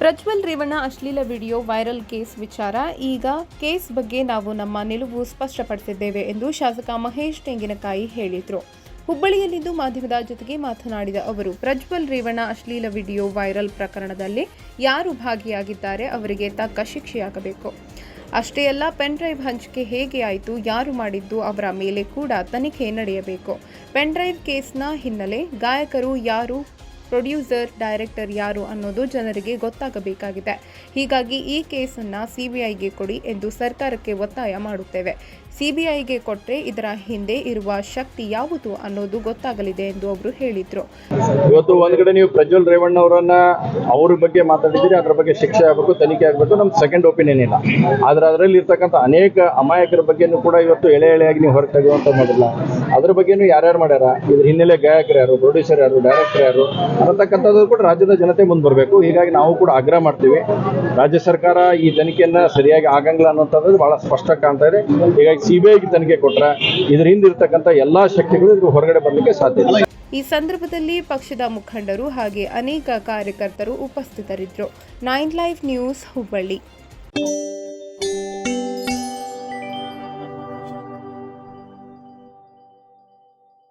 ಪ್ರಜ್ವಲ್ ರೇವಣ್ಣ ಅಶ್ಲೀಲ video viral case ವಿಚಾರ. ಈಗ ಕೇಸ್ ಬಗ್ಗೆ ನಾವು ನಮ್ಮ ನಿಲುವು ಸ್ಪಷ್ಟಪಡಿಸಿದ್ದೇವೆ ಎಂದು ಶಾಸಕ ಮಹೇಶ್ ತೆಂಗಿನಕಾಯಿ ಹೇಳಿದರು. ಹುಬ್ಬಳ್ಳಿಯಲ್ಲಿಂದು ಮಾಧ್ಯಮದ ಜೊತೆಗೆ ಮಾತನಾಡಿದ ಅವರು, ಪ್ರಜ್ವಲ್ ರೇವಣ್ಣ ಅಶ್ಲೀಲ ವಿಡಿಯೋ ವೈರಲ್ ಪ್ರಕರಣದಲ್ಲಿ ಯಾರು ಭಾಗಿಯಾಗಿದ್ದಾರೆ ಅವರಿಗೆ ತಕ್ಕ ಶಿಕ್ಷೆಯಾಗಬೇಕು. ಅಷ್ಟೇ ಅಲ್ಲ, ಪೆನ್ ಡ್ರೈವ್ ಹಂಚಿಕೆ ಹೇಗೆ ಆಯಿತು, ಯಾರು ಮಾಡಿದ್ದು ಅವರ ಮೇಲೆ ಕೂಡ ತನಿಖೆ ನಡೆಯಬೇಕು. ಪೆನ್ ಡ್ರೈವ್ ಕೇಸ್ನ ಹಿನ್ನೆಲೆ ಗಾಯಕರು ಯಾರು ಪ್ರೊಡ್ಯೂಸರ್, ಡೈರೆಕ್ಟರ್ ಯಾರು ಅನ್ನೋದು ಜನರಿಗೆ ಗೊತ್ತಾಗಬೇಕಾಗಿದೆ. ಹೀಗಾಗಿ ಈ ಕೇಸನ್ನು ಸಿಬಿಐಗೆ ಕೊಡಿ ಎಂದು ಸರ್ಕಾರಕ್ಕೆ ಒತ್ತಾಯ ಮಾಡುತ್ತೇವೆ. ಸಿಬಿಐಗೆ ಕೊಟ್ಟರೆ ಇದರ ಹಿಂದೆ ಇರುವ ಶಕ್ತಿ ಯಾವುದು ಅನ್ನೋದು ಗೊತ್ತಾಗಲಿದೆ ಎಂದು ಅವರು ಹೇಳಿದರು. ಇವತ್ತು ಒಂದ್ ಕಡೆ ನೀವು ಪ್ರಜ್ವಲ್ ರೇವಣ್ಣ ಅವರನ್ನ ಅವ್ರ ಬಗ್ಗೆ ಮಾತಾಡಿದ್ದೀರಿ, ಅದ್ರ ಬಗ್ಗೆ ಶಿಕ್ಷೆ ಆಗಬೇಕು, ತನಿಖೆ ಆಗಬೇಕು ನಮ್ಮ ಸೆಕೆಂಡ್ ಒಪಿನಿಯನ್ ಇಲ್ಲ. ಆದ್ರೆ ಅದರಲ್ಲಿ ಇರ್ತಕ್ಕಂಥ ಅನೇಕ ಅಮಾಯಕರ ಬಗ್ಗೆನೂ ಕೂಡ ಇವತ್ತು ಎಳೆ ಎಳೆಯಾಗಿ ನೀವು ಹೊರಗೆ ತೆಗೆಯುವಂತ ಮೊದಲ. ಅದ್ರ ಬಗ್ಗೆನೂ ಯಾರ್ಯಾರು ಮಾಡ್ಯಾರ? ಇದ್ರ ಹಿನ್ನೆಲೆ ಗಾಯಕರು ಯಾರು? ಪ್ರೊಡ್ಯೂಸರ್ ಯಾರು? ಡೈರೆಕ್ಟರ್ ಯಾರು? ಅನ್ನತಕ್ಕಂಥದ್ದು ಕೂಡ ರಾಜ್ಯದ ಜನತೆ ಮುಂದೆ ಬರಬೇಕು. ಹೀಗಾಗಿ ನಾವು ಕೂಡ ಆಗ್ರಹ ಮಾಡ್ತೀವಿ. ರಾಜ್ಯ ಸರ್ಕಾರ ಈ ತನಿಖೆಯನ್ನು ಸರಿಯಾಗಿ ಆಗಂಗಿಲ್ಲ ಅನ್ನೋಂಥದ್ದು ಬಹಳ ಸ್ಪಷ್ಟ ಕಾಣ್ತಾ ಇದೆ. ಹೀಗಾಗಿ ಸಿ ಬಿ ಐಗೆ ತನಿಖೆ ಕೊಟ್ಟರೆ ಇದ್ರ ಹಿಂದೆ ಇರ್ತಕ್ಕಂಥ ಎಲ್ಲಾ ಶಕ್ತಿಗಳು ಇದ್ರ ಹೊರಗಡೆ ಬರಲಿಕ್ಕೆ ಸಾಧ್ಯ ಇಲ್ಲ. ಈ ಸಂದರ್ಭದಲ್ಲಿ ಪಕ್ಷದ ಮುಖಂಡರು ಹಾಗೆ ಅನೇಕ ಕಾರ್ಯಕರ್ತರು ಉಪಸ್ಥಿತರಿದ್ದರು. Nine live news Hubballi.